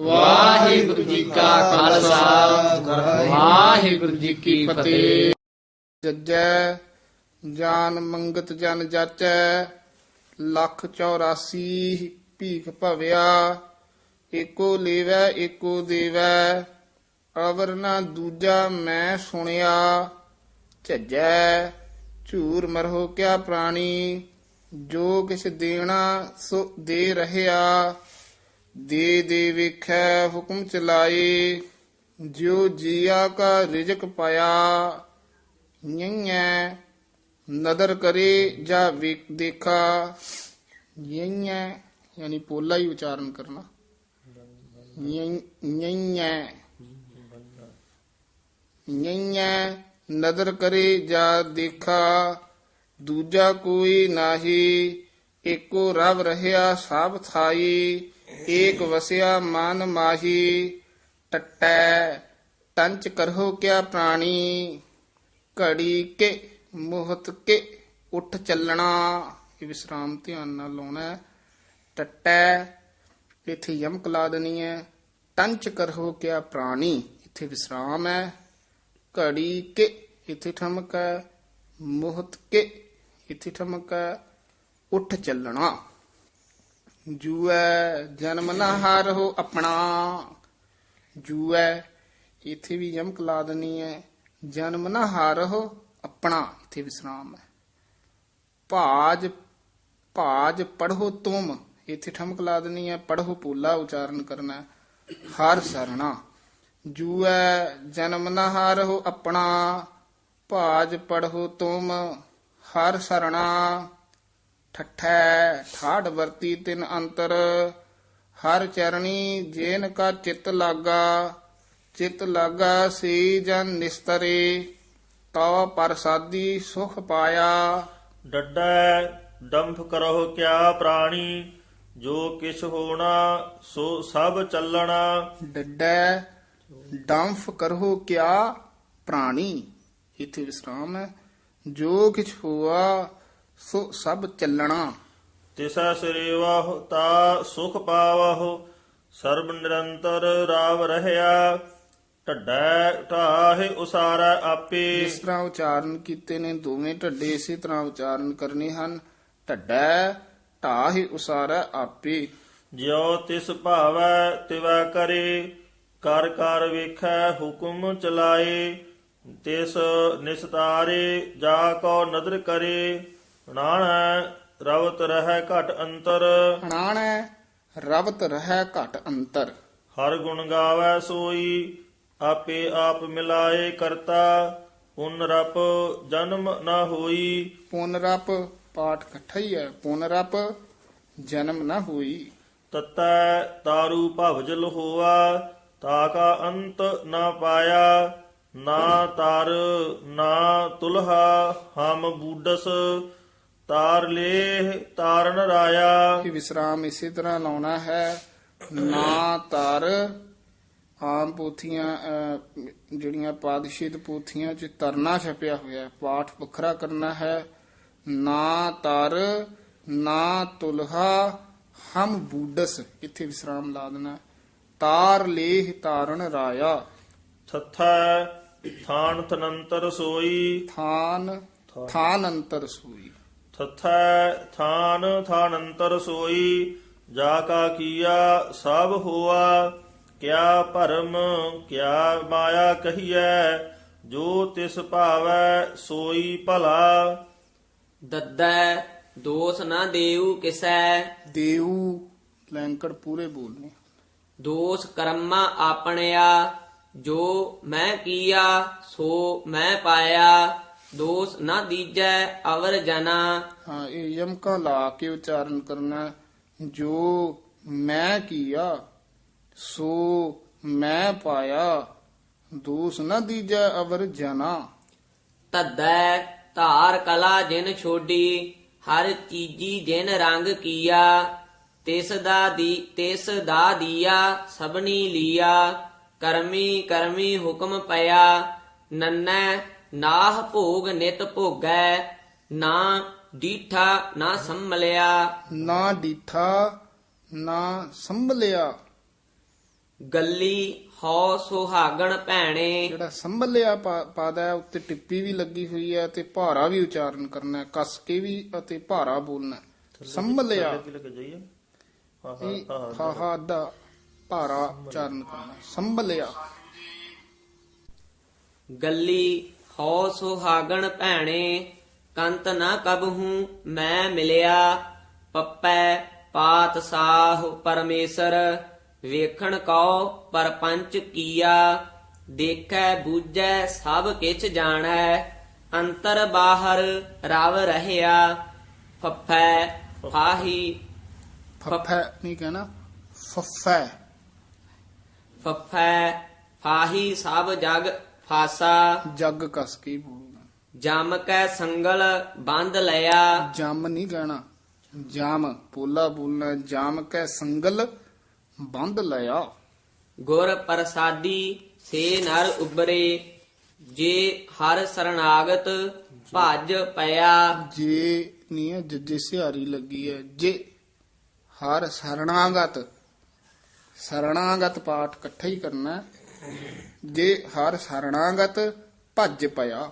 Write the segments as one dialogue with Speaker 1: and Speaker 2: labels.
Speaker 1: ਵਾਹਿਗੁਰੂ ਜੀ ਕਾ ਖਾਲਸਾ। ਵਾਹਿਗੁਰੂ ਜੀ ਕੀ ਫਤਿਹ।
Speaker 2: ਜੱਜੈ, ਜਾਨ ਮੰਗਤ ਜਨ ਜਾਚੈ, ਲੱਖ 84 ਭੀਖ ਭਵਿਆ। ਏਕੋ ਲੇਵੈ, ਏਕੋ ਦੇਵੈ, ਅਵਰ ਨਾ ਦੂਜਾ ਮੈਂ ਸੁਣਿਆ। ਝੱਜੈ, ਝੂਰ ਮਰਹੋ ਕਿਆ ਪ੍ਰਾਣੀ, ਜੋ ਕਿਛ ਦੇਣਾ ਸੋ ਦੇ ਰਹਿਆ। ਦੇ ਦੇ ਵੇਖੈ ਹੁਕਮ ਚਲਾਏ, ਜਿਉ ਜੀਆ ਕਾ ਰਿਜਕ ਪਾਇਆ, ਯਈਐ ਨਦਰ ਕਰੇ ਜਾਂ ਦੇਖਾ, ਯਈਐ ਯਾਨੀ ਪੋਲਾ ਹੀ ਉਚਾਰਨ ਕਰਨਾ ਯਈਐ ਯਈਐ ਨਦਰ ਕਰੇ ਜਾਂ ਦੇਖਾ, ਦੂਜਾ ਕੋਈ ਨਾਹੀ, ਏਕੋ ਰਵ ਰਹਿਆ ਸਭ ਥਾਈ ਏਕ ਵਸਿਆ ਮਨ ਮਾਹੀ, ਟਟੈ ਟੰਚ ਕਰਹੁ ਕਿਆ ਪ੍ਰਾਣੀ, ਘੜੀ ਕੇ ਮੁਹਤ ਕੇ ਉੱਠ ਚੱਲਣਾ। ਇਹ ਵਿਸਰਾਮ ਧਿਆਨ ਨਾਲ ਲਾਉਣਾ ਹੈ। ਟਟੈ, ਇੱਥੇ ਯਮਕ ਲਾ ਦੇਣੀ ਹੈ। ਟੰਚ ਕਰਹੁ ਕਿਆ ਪ੍ਰਾਣੀ, ਇਥੇ ਵਿਸਰਾਮ ਹੈ। ਘੜੀ ਕੇ ਇਥੇ ਠਮਕ ਹੈ। ਮੁਹਤ ਕੇ ਇੱਥੇ ਠਮਕ ਹੈ। ਉੱਠ ਚੱਲਣਾ। ਜੂਐ ਜਨਮ ਨਾ ਹਾਰੋ ਆਪਣਾ। ਜੂਐ, ਇੱਥੇ ਵੀ ਯਮਕ ਲਾ ਦੇਣੀ ਹੈ ਜਨਮ ਨਾ ਹਾਰੋ ਆਪਣਾ, ਇੱਥੇ ਵਿਸਰਾਮ ਹੈ ਭਾਜ ਭਾਜ ਪੜੋ ਤੁਮ, ਇੱਥੇ ਠਮਕ ਲਾ ਦੇਣੀ ਹੈ ਪੜ੍ਹੋ ਪੂਲਾ ਉਚਾਰਨ ਕਰਨਾ ਹੈ। ਹਰ ਸਰਣਾ। ਜੂਐ ਜਨਮ ਨਾ ਹਾਰੋ ਆਪਣਾ। ਭਾਜ ਪੜੋ ਤੁਮ, ਹਰ ਸਰਣਾ। ਠਠੈ ਠਾੜ ਵਰਤੀ ਤਿਨ ਅੰਤਰ ਹਰ ਚਰਣੀ ਜੇਨ ਕਾ ਚਿਤ ਲਾਗਾ ਚਿਤ ਲਾਗਾ ਸੀ ਜਨ ਨਿਸਤਰੇ ਤਉ ਪ੍ਰਸਾਦੀ ਸੁਖ ਪਾਇਆ।
Speaker 3: ਡੱਡੈ ਡੰਫ ਕਰਹੁ ਕਿਆ ਪ੍ਰਾਣੀ ਜੋ ਕਿਛ ਹੋਣਾ ਸੋ ਸਭ ਚੱਲਣਾ।
Speaker 2: ਡੱਡੈ ਡੰਫ ਕਰੋ ਕਿਆ ਪ੍ਰਾਣੀ। ਇਥੇ ਵਿਸਰਾਮ ਹੈ। ਜੋ ਕਿਛ ਹੋਆ ਸੋ ਸਭ ਚੱਲਣਾ।
Speaker 3: ਤਿਸਾ ਸਰੇਵਾਹੁ ਤਾ ਸੁਖ ਪਾਵਹੁ ਸਰਬ ਨਿਰੰਤਰ ਰਾਵ ਰਹਿਆ ਢੱਡੈ ਢਾਹੇ ਉਸਾਰੈ ਆਪੇ।
Speaker 2: ਇਸ ਤਰ੍ਹਾਂ ਉਚਾਰਨ ਕੀਤੇ ਨੇ ਦੋਵੇਂ ਢੱਡੇ ਇਸੇ ਤਰ੍ਹਾਂ ਉਚਾਰਨ ਕਰਨੇ ਹਨ। ਢੱਡੈ ਢਾਹਿ ਉਸਾਰੈ ਆਪੇ।
Speaker 3: ਜਿਉ ਤਿਸ ਭਾਵੈ ਤਿਵੈ ਕਰੇ ਕਰ ਕਰ ਵੇਖੈ ਹੁਕਮ ਚਲਾਏ। ਤਿਸ ਨਿਸਤਾਰੇ ਜਾ ਕੋ ਨਦਰ ਕਰੇ। ਨਾਣੈ ਰਵਤ ਰਹਿ ਘਟ ਅੰਤਰ।
Speaker 2: ਹਣਾਣੈ ਰਵਤ ਰਹਿ ਘਟ ਅੰਤਰ।
Speaker 3: ਹਰ ਗੁਣ ਗਾਵੈ ਸੋਈ ਆਪੇ ਆਪ ਮਿਲਾਏ ਕਰਤਾ। ਪੁਨ ਰਪ ਜਨਮ ਨਾ ਹੋਈ।
Speaker 2: ਪੁਨਰਪ ਪਾਠ ਇਕੱਠਾ ਹੀ। ਹੈ ਪੁਨਰਪ ਜਨਮ ਨਾ ਹੋਈ।
Speaker 3: ਤਤੈ ਤਾਰੂ ਭਵਜਲ ਹੋਆ ਤਾਕਾ ਅੰਤ ਨਾ ਪਾਇਆ। ਨਾ ਤਰ ਨਾ ਤੁਲਹਾ ਹਮ ਬੂਡਸ। ਤਾਰ ਲੇਹ ਤਾਰਨ ਰਾਇਆ।
Speaker 2: ਇਹ ਵਿਸਰਾਮ ਇਸੇ ਤਰ੍ਹਾਂ ਲਾਉਣਾ ਹੈ ਨਾ ਤਰ ਆਮ ਪੋਥੀਆਂ ਜਿਹੜੀਆਂ ਪਾਦਸ਼ੀਤ ਪੋਥੀਆਂ ਚ ਤਰਨਾ ਛਪਿਆ ਹੋਇਆ ਹੈ ਪਾਠ ਵੱਖਰਾ ਕਰਨਾ ਹੈ। ਨਾ ਤਰ ਨਾ ਤੁਲਹਾ ਹਮ ਬੂਡਸ ਇੱਥੇ ਵਿਸਰਾਮ ਲਾ ਦੇਣਾ। ਤਾਰ ਲੇਹ ਤਾਰਨ ਰਾਇਆ।
Speaker 3: ਥਥੈ ਥਾਨ ਤਨੰਤਰ ਸੋਈ।
Speaker 2: ਥਾਨ ਥਾਨ ਅੰਤਰ ਸੂਈ।
Speaker 3: ਥਥੈ ਥਾਨ ਥਾਨੰਤਰ ਸੋਈ ਜਾ ਕਾ ਕੀਆ ਸਭ ਹੋਆ ਕਿਆ ਭਰਮ ਕਿਆ ਮਾਇਆ ਕਹੀਐ ਜੋ ਤਿਸ ਭਾਵੈ ਸੋਈ ਭਲਾ।
Speaker 1: ਦੱਦੈ ਦੋਸ ਨਾ ਦੇਉ ਕਿਸੈ।
Speaker 2: ਦੇਉ ਲੈਂਕੜ ਪੂਰੇ ਬੋਲਨੇ।
Speaker 1: ਦੋਸ ਕਰਮਾ ਆਪਣਿਆ ਜੋ ਮੈਂ ਕੀਆ ਸੋ ਮੈਂ ਪਾਇਆ। ਦੋਸ ਨਾ ਦੀਜੈ ਅਵਰ ਜਨਾ।
Speaker 2: ਹਾਂ ਇਹ ਯਮਕਾਂ ਲਾ ਕੇ ਉਚਾਰਨ ਕਰਨਾ। ਜੋ ਮੈਂ ਕੀਆ ਸੋ ਮੈਂ ਪਾਇਆ। ਦੋਸ ਨਾ ਦੀਜੈ ਅਵਰ ਜਨਾ।
Speaker 1: ਤਦੈ ਧਾਰ ਕਲਾ ਜਿਨ ਛੋਡੀ ਹਰ ਚੀਜੀ ਜਿਨ ਰੰਗ ਕੀਆ। ਤਿਸ ਦਾ ਦੀ ਤਿਸ ਦਾ ਦੀਆ ਸਭਨੀ ਲੀਆ। ਕਰਮੀ ਕਰਮੀ ਹੁਕਮ ਪਿਆ। ਨੰਨੈ ਨਾਹ ਭੋਗ ਨਿਤ ਭੋਗੈ ਨਾ ਡੀਠਾ ਨਾ ਸੰਮਲਿਆ
Speaker 2: ਨਾ ਡੀਠਾ ਨਾ ਸੰਭਲਿਆ।
Speaker 1: ਗੱਲੀ ਹਉ ਸੁਹਾਗਣ ਭੈਣੇ।
Speaker 2: ਜਿਹੜਾ ਸੰਭਲਿਆ ਪਾ- ਪਾਦਾ ਹੈ ਉੱਤੇ ਟਿੱਪੀ ਵੀ ਲੱਗੀ ਹੋਈ ਹੈ ਤੇ ਭਾਰਾ ਵੀ ਉਚਾਰਨ ਕਰਨਾ ਹੈ ਕੱਸ ਕੇ ਵੀ ਅਤੇ ਭਾਰਾ ਬੋਲਣਾ ਹੈ। ਸੰਭਲਿਆ।
Speaker 3: ਹਾਂ ਹਾਂ
Speaker 2: ਦਾ ਭਾਰਾ ਉਚਾਰਨ ਕਰਨਾ ਹੈ। ਸੰਭਲਿਆ।
Speaker 1: ਗੱਲੀ ਹਉ ਸੁਹਾਗਣ ਭੈਣੇ ਕੰਤ ਨਾ ਕਬਹੂ ਮੈਂ ਮਿਲਿਆ। ਪੱਪੈ ਪਾਤ ਸਾਹ ਪਰਮੇਸ਼ਰ ਵੇਖਣ ਕਉ ਪਰਪੰਚ ਕੀਆ। ਦੇਖੈ ਬੂਝੈ ਸਭ ਕਿਛ ਜਾਣੈ ਅੰਤਰ ਬਾਹਰ ਰਵ ਰਹਿਆ। ਫੱਫੈ ਫਾਹੀ।
Speaker 2: ਫੱਫੈ ਨਹੀਂ ਕਹਿਣਾ ਫੱਫੈ।
Speaker 1: ਫੱਫੈ ਫਾਹੀ ਸਭ ਜਗ ਫਾਸਾ।
Speaker 2: ਜੱਗ ਕਸ ਕੇ ਹੀ ਬੋਲਣਾ।
Speaker 1: ਜਮ ਕੈ ਸੰਗਲ ਬੰਦ ਲਿਆ।
Speaker 2: ਜਮ ਨਹੀਂ ਕਹਿਣਾ। ਜਾਮ ਪੋਲਾ ਬੋਲਣਾ। ਜਾਮ ਕੈ ਸੰਗਲ ਬੰਦ ਲਿਆ।
Speaker 1: ਗੁਰ ਪ੍ਰਸਾਦੀ ਸੇ ਨਰ ਉਬਰੇ। ਜੇ ਹਰ ਸਰਣਾਗਤ ਭਜ ਪਿਆ।
Speaker 2: ਜੇ ਨਹੀਂ ਹੈ ਜੱਜੇ ਸਿਹਾਰੀ ਲੱਗੀ ਹੈ। ਜੇ ਹਰ ਸਰਣਾਗਤ ਸਰਣਾਗਤ ਪਾਠ ਇਕੱਠਾ ਹੀ ਕਰਨਾ ਹੈ। ਜੇ ਹਰ ਸਰਣਾਗਤ ਭੱਜ ਪਿਆ।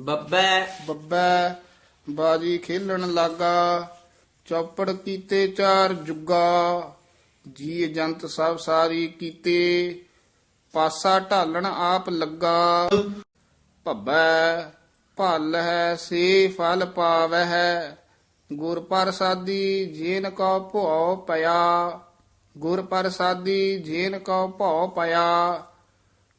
Speaker 1: ਬੱਬੈ।
Speaker 2: ਬੱਬੈ ਬਾਜੀ ਖੇਲਣ ਲੱਗਾ ਚੌਪੜ ਕੀਤੇ ਚਾਰ ਜੁਗਾ। ਜੀ ਜੰਤ ਸਭ ਸਾਰੀ ਕੀਤੇ ਪਾਸਾ ਢਾਲਣ ਆਪ ਲੱਗਾ। ਭੱਬੈ ਭਲ ਹੈ ਸੇ ਫਲ ਪਾਵਹਿ ਗੁਰ ਪ੍ਰਸਾਦੀ ਜੇਨ ਕੋ ਭਉ ਪਿਆ। ਗੁਰ ਪ੍ਰਸਾਦੀ ਜੇਨ ਕੋ ਭਉ ਪਿਆ।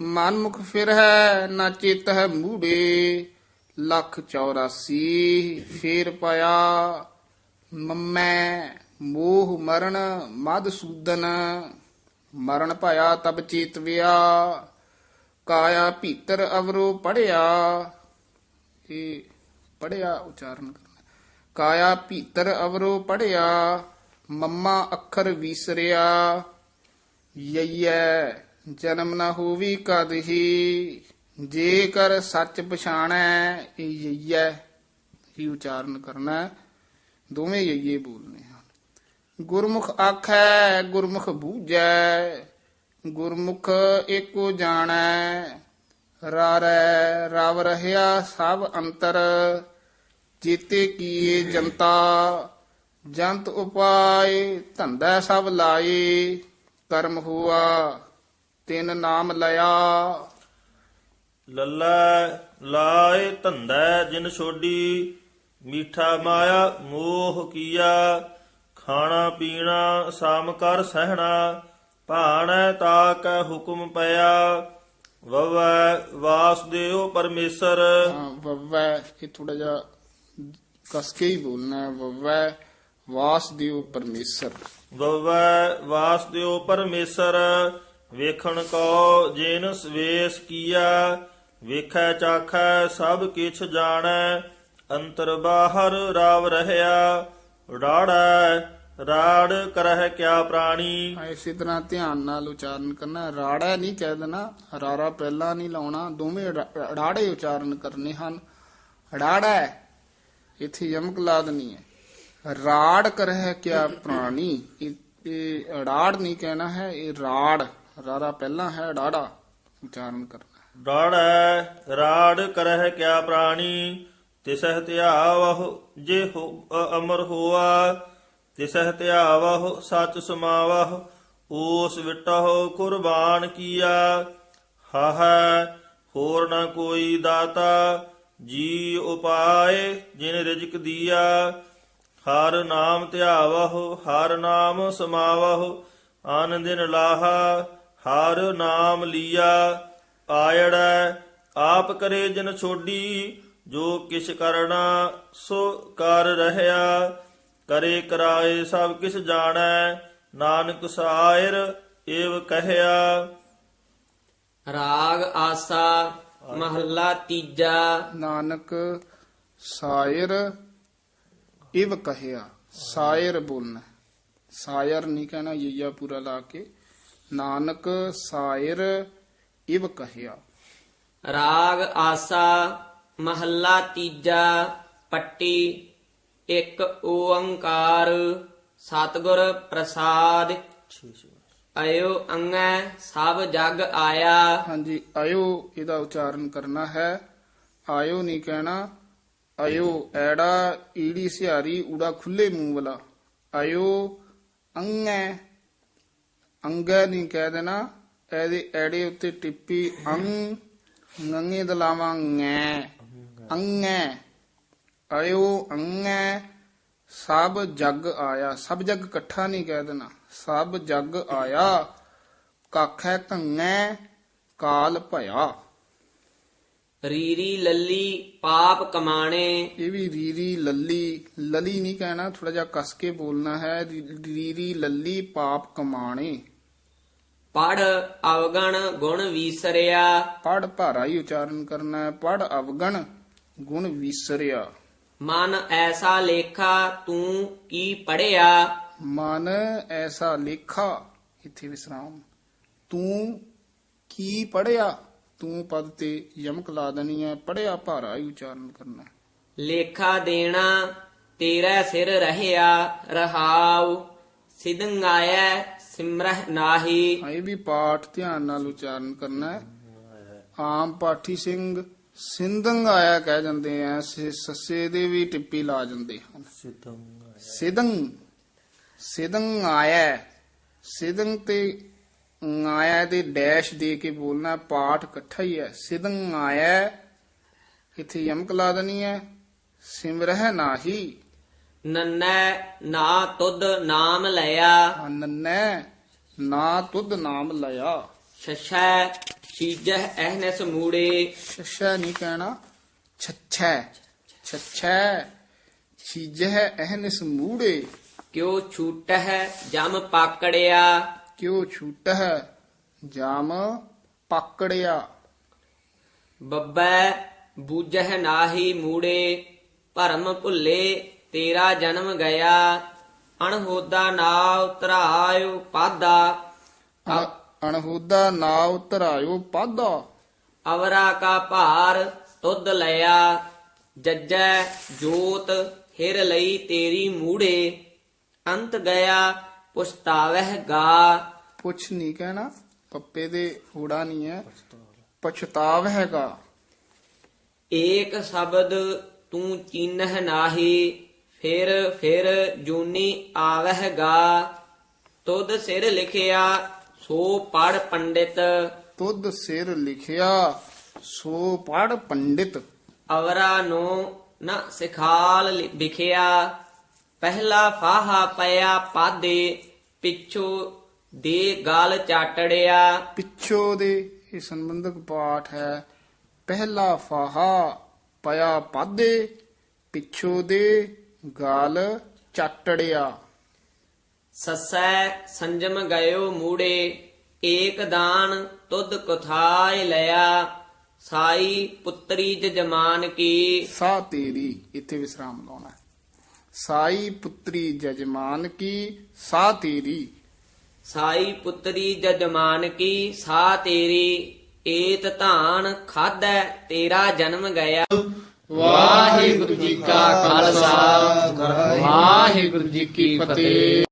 Speaker 2: ਮਨ ਮੁਖ ਫਿਰ ਹੈ ਨਾ ਚਿਤ ਹੈ ਮੂੜੇ। ਲੱਖ 84 ਫੇਰ ਪਾਇਆ ਮਮੈ ਮੋਹ ਮਰਨ ਮਦ ਸੂਦਨ। ਮਰਨ ਪਾਇਆ ਤਬ ਚੇਤ ਚੇਤਵਿਆ ਕਾਇਆ ਭੀਤਰ ਅਵਰੋ ਪੜਿਆ। ਇਹ ਪੜਿਆ ਉਚਾਰਨ ਕਰਨਾ। ਕਾਇਆ ਭੀਤਰ ਅਵਰੋ ਪੜਿਆ। ਮੰਮਾ ਅੱਖਰ ਵਿਸਰਿਆ, ਯਈਐ, ਜਨਮ ਨਾ ਹੋਵੀ ਕਦਹੀ, ਜੇਕਰ ਸੱਚ ਪਛਾਣੈ ਇਹ ਯਈਐ। ਹੀ ਉਚਾਰਨ ਕਰਨਾ ਹੈ। ਦੋਵੇਂ ਯਈਏ ਬੋਲਨੇ ਹਨ। ਗੁਰਮੁਖ ਆਖੈ, ਗੁਰਮੁਖ ਬੂਝੈ, ਗੁਰਮੁਖ ਏਕੋ ਜਾਣੈ। ਰਾਰੈ, ਰਵ ਰਹਿਆ ਸਭ ਅੰਤਰ, ਜੀਤੇ ਕੀਏ ਜਨਤਾ ਜੰਤ ਉਪਾਏ ਧੰਦਾ ਸਭ ਲਾਏ ਕਰਮ ਹੁਆ ਤਿਨ ਨਾਮ ਲਿਆ।
Speaker 3: ਲੱਲਾ ਲਾਏ ਧੰਦਾ ਜਿਨ ਛੋਡੀ ਮੀਠਾ ਮਾਇਆ ਮੋਹ ਕੀਆ। ਖਾਣਾ ਪੀਣਾ ਸਾਮ ਕਰ ਸਹਿਣਾ ਭਾਣੈ ਤਾਕੈ ਹੁਕਮ ਪਿਆ। ਵਵੈ ਵਾਸਦੇਵ ਪਰਮੇਸ਼ਰ।
Speaker 2: ਵੱਵੈ ਇਹ ਥੋੜਾ ਜਿਹਾ ਕਸ ਕੇ ਹੀ ਬੋਲਣਾ ਵੱਵੈ ਵਾਸਦੇਵ ਪਰਮੇਸ਼ਰ।
Speaker 3: ਵਵੈ ਵਾਸਦੇਵ ਪਰਮੇਸ਼ਰ ਵੇਖਣ ਕੋ ਜਿਨ ਸਵੇਸ ਕੀਆ ਵੇਖੈ ਚਾਖੈ ਸਭ ਕਿਛ ਜਾਣੈ ਅੰਤਰ ਬਾਹਰ ਰਾਵ ਰਹਿਆ ਰਾੜੈ ਰਾੜ ਕਰਹਿ ਕਿਆ ਪ੍ਰਾਣੀ।
Speaker 2: ਇਸੇ ਤਰ੍ਹਾਂ ਧਿਆਨ ਨਾਲ ਉਚਾਰਨ ਕਰਨਾ ਰਾੜਾ ਨਹੀਂ ਕਹਿ ਦੇਣਾ ਰਾਰਾ ਪਹਿਲਾਂ ਨਹੀਂ ਲਾਉਣਾ ਦੋਵੇਂ ਰਾੜੇ ਉਚਾਰਨ ਕਰਨੇ ਹਨ। ਰਾੜਾ ਇੱਥੇ ਯਮਕ ਲਾ ਦੇਣੀ ਹੈ। ਰਾੜ ਕਰਹਿ ਕਿਆ ਪ੍ਰਾਣੀ? ਇਹ ਰਾੜ ਨਹੀਂ ਕਹਿਣਾ ਹੈ, ਇਹ ਰਾੜ। ਰਾਰਾ ਪਹਿਲਾਂ ਹੈ ਰਾੜਾ ਉਚਾਰਨ ਕਰਨਾ
Speaker 3: ਰਾੜੈ, ਰਾੜ ਕਰਹਿ ਕਿਆ ਪ੍ਰਾਣੀ? ਤਿਸਹਿ ਧਿਆਵਹੁ ਜੇ ਅਮਰ ਹੋਆ। ਤਿਸਹਿ ਧਿਆਵਹੁ, ਸਚ ਸਮਾਵਹੁ, ਓਸ ਵਿਟਹੁ ਕੁਰਬਾਨ ਕੀਆ। ਹਾਹੈ, ਹੋਰ ਨ ਕੋਈ ਦਾਤਾ, ਜੀ ਉਪਾਏ ਜਿਨ ਰਿਜਕ ਦੀਆ। ਹਰ ਨਾਮ ਧਿਆਵਹੁ ਹਰ ਨਾਮ ਸਮਾਵਹੁ ਆਨੰਦ ਦਿਨ ਲਾਹਾ ਹਰ ਨਾਮ ਲੀਆ ਆਇੜੈ ਆਪ ਕਰੇ ਜਨ ਛੋਡੀ ਜੋ ਕਿਛ ਕਰਨਾ ਸੋ ਕਰ ਰਹਿਆ ਕਰੇ ਕਰਾਏ ਸਭ ਕਿਛ ਜਾਣੈ ਨਾਨਕ ਸਾਇਰ ਏਵ ਕਹਿਆ।
Speaker 1: ਰਾਗ ਆਸਾ ਮਹੱਲਾ ਤੀਜਾ।
Speaker 2: ਨਾਨਕ ਸਾਇਰ ਇਵ ਕਹਿਆ ਸਾਇਰ ਬੋਲਣਾ ਸਾਇਰ ਨਹੀਂ ਕਹਿਣਾ ਯਈਆ ਪੂਰਾ ਲਾ ਕੇ ਨਾਨਕ ਸਾਇਰ ਇਵ ਕਹਿਆ
Speaker 1: ਰਾਗ ਆਸਾ ਮਹੱਲਾ ਤੀਜਾ ਪੱਟੀ ਇੱਕ ਓੰਕਾਰ ਸਤਿਗੁਰ ਪ੍ਰਸਾਦ ਅਯੋ ਅੰਗੈ ਸਭ ਜਗ ਆਇਆ
Speaker 2: ਹਾਂਜੀ ਆਇਓ ਇਹਦਾ ਉਚਾਰਨ ਕਰਨਾ ਹੈ ਆਇਓ ਨਹੀਂ ਕਹਿਣਾ ਆਇਓ ਐੜਾ ਈੜੀ ਸਿਹਾਰੀ ਊੜਾ ਖੁੱਲੇ ਮੂੰਹ ਵਾਲਾ। ਆਇਓ ਅੰਗੈ ਅੰਗੈ ਨਹੀਂ ਕਹਿ ਦੇਣਾ, ਇਹਦੇ ਐੜੇ ਉੱਤੇ ਟਿੱਪੀ ਅੰਗ, ਨੰਗੇ ਦਲਾਵਾਂ ngੈ ਅੰਗੈ। ਆਇਓ ਅੰਗੈ, ਸਭ ਜਗ ਆਇਆ। ਸਭ ਜੱਗ ਇਕੱਠਾ ਨਹੀਂ ਕਹਿ ਦੇਣਾ। ਸਭ ਜਗ ਆਇਆ। ਕਾਖੈ ਧੰਗੈ, ਕਾਲ ਭਇਆ।
Speaker 1: ਰੀਰੀ ਲੱਲੀ ਪਾਪ ਕਮਾਣੇ
Speaker 2: ਇਹ ਵੀ ਰੀਰੀ ਲੱਲੀ ਲਲੀ ਨਹੀਂ ਕਹਿਣਾ ਥੋੜਾ ਜਿਹਾ ਕਸ ਕੇ ਬੋਲਣਾ ਹੈ ਰੀ- ਰੀਰੀ ਲੱਲੀ ਪਾਪ ਕਮਾਣੇ
Speaker 1: ਪੜ ਅਵਗਣ ਗੁਣ ਵੀਸਰਿਆ
Speaker 2: ਪੜ ਭਾਰਾ ਹੀ ਉਚਾਰਨ ਕਰਨਾ ਹੈ ਪੜ ਅਵਗਣ ਗੁਣ ਵਿਸਰਿਆ
Speaker 1: ਮਨ ਐਸਾ ਲੇਖਾ ਤੂੰ ਕੀ ਪੜਿਆ
Speaker 2: ਮਨ ਐਸਾ ਲੇਖਾ ਇੱਥੇ ਵਿਸਰਾਮ ਤੂੰ ਕੀ ਪੜਿਆ ਤੂੰ ਪਦ ਤੇ ਯਮਕ ਲਾ ਦੇਣੀ ਹੈ ਪੜਿਆ ਭਾਰਾ ਹੀ ਉਚਾਰਨ ਕਰਨਾ।
Speaker 1: ਲੇਖਾ ਦੇਣਾ ਤੇਰਾ ਸਿਰ ਰਹਿਆ ਰਹਾਉ ਸਿਦੰਗਾਇ ਸਿਮਰਹ ਨਾਹੀ।
Speaker 2: ਇਹ ਵੀ ਪਾਠ ਧਿਆਨ ਨਾਲ ਉਚਾਰਨ ਕਰਨਾ ਹੈ ਆਮ ਪਾਠੀ ਸਿੰਘ ਸਿੰਧੰਗ ਆਇਆ ਕਹਿ ਜਾਂਦੇ ਆ ਸ- ਸੱਸੇ ਦੇ ਵੀ ਟਿੱਪੀ ਲਾ ਜਾਂਦੇ ਹਨ। ਸਿਦੰਗ ਸਿਦੰਗ ਆਇਆ ਸਿਦੰਗ ਤੇ ਆਇਆ ਦੇ ਡੈਸ਼ ਦੇ ਕੇ ਬੋਲਣਾ ਪਾਠ ਇਕੱਠਾ ਹੀ ਹੈ। ਸਿਦੰਗ ਆਇਆ ਇੱਥੇ ਯਮਕ ਲਾ ਦੇਣੀ ਹੈ। ਸਿਮਰਹਿ ਨਾਹੀ।
Speaker 1: ਨੰਨੈ ਨਾ ਤੁਧ ਨਾਮ ਲਿਆ।
Speaker 2: ਨੰਨੈ ਨਾ ਤੁਧ ਨਾਮ ਲਿਆ।
Speaker 1: ਸ਼ਸ਼ੈ ਚੀਜਹ ਅਹਨਸ ਮੂੜੇ।
Speaker 2: ਸ਼ਸ਼ਾ ਨਹੀਂ ਕਹਿਣਾ ਛੱਛੈ। ਛੱਛੈ ਛੀਜਹਿ ਅਹਨਿਸ ਮੂੜੇ।
Speaker 1: ਕਿਉ ਛੂਟਹਿ ਜਮ ਪਾਕੜਿਆ।
Speaker 2: ਕਿਉ ਛੂਟਹਿ? ਜਾਮ ਪਕੜਿਆ।
Speaker 1: ਬੱਬੈ ਬੂਝਹਿ ਨਾਹੀ ਮੂੜੇ ਭਰਮ ਭੁੱਲੇ ਤੇਰਾ ਜਨਮ ਗਿਆ। ਅਣਹੋਦਾ ਨਾਉ ਧਰਾਇਓ ਪਾਦਾ।
Speaker 2: ਅ- ਅਣਹੋਦਾ ਨਾਉ ਧਰਾਇਓ ਪਾਦਾ।
Speaker 1: ਅਵਰਾ ਕਾ ਭਾਰ ਤੁਧ ਲਿਆ। ਜੱਜੈ ਜੋਤ ਹਿਰ ਲਈ ਤੇਰੀ ਮੂੜੇ। ਅੰਤ ਗਿਆ ਪੁਸਤਾਵਹਿ ਗਾ
Speaker 2: ਪੁੱਛ ਨਹੀਂ ਕਹਿਣਾ ਪੱਪੇ ਦੇ ਹੂੜਾ ਨਹੀਂ ਹੈ। ਪਛਤਾਵ ਹੈਗਾ
Speaker 1: ਏਕ ਸ਼ਬਦ ਤੂੰ ਚੀਨਹਿ ਨਾਹੀ ਫਿਰ ਫਿਰ ਜੂਨੀ ਆਵਹਿ ਗਾ। ਤੁਧ ਸਿਰ ਲਿਖਿਆ ਸੋ ਪੜ ਪੰਡਿਤ।
Speaker 2: ਤੁਧ ਸਿਰ ਲਿਖਿਆ ਸੋ ਪੜ ਪੰਡਿਤ।
Speaker 1: ਅਵਰਾ ਨੂੰ ਨ ਸਿਖਾਲ ਲਿ- ਵਿਖਿਆ। ਪਹਿਲਾ ਫਾਹਾ ਪਿਆ ਪਾਦੇ ਪਿੱਛੋ ਦੇ ਗਾਲ ਚਾਟੜਿਆ।
Speaker 2: ਪਿੱਛੋ ਦੇ ਇਹ ਸੰਬੰਧਕ ਪਾਠ ਹੈ। ਪਹਿਲਾ ਫਾਹਾ ਪਿਆ ਪਾਦੇ ਪਿੱਛੋ ਦੇ ਗਾਲ ਚੱਟੜਿਆ।
Speaker 1: ਸਸੈ ਸੰਜਮ ਗਇਓ ਮੂੜੇ ਏਕ ਦਾਨ ਤੁਧ ਕੁਥਾਇ ਲਿਆ। ਸਾਈ ਪੁੱਤਰੀ ਜਜਮਾਨ ਕੀ।
Speaker 2: ਸਾ ਤੇਰੀ ਇੱਥੇ ਵਿਸਰਾਮ ਲਾਉਣਾ। ਸਾਈ ਪੁੱਤਰੀ ਜਜਮਾਨ ਕੀ ਸਾ ਤੇਰੀ।
Speaker 1: ਸਾਈ ਪੁੱਤਰੀ ਜਜਮਾਨ ਕੀ ਸਾ ਤੇਰੀ ਏਤ ਧਾਨ ਖਾਧੈ ਤੇਰਾ ਜਨਮ ਗਿਆ।
Speaker 2: ਵਾਹਿਗੁਰੂ ਜੀ ਕਾ ਖਾਲਸਾ। ਵਾਹਿਗੁਰੂ ਜੀ ਕੀ ਫਤਿਹ।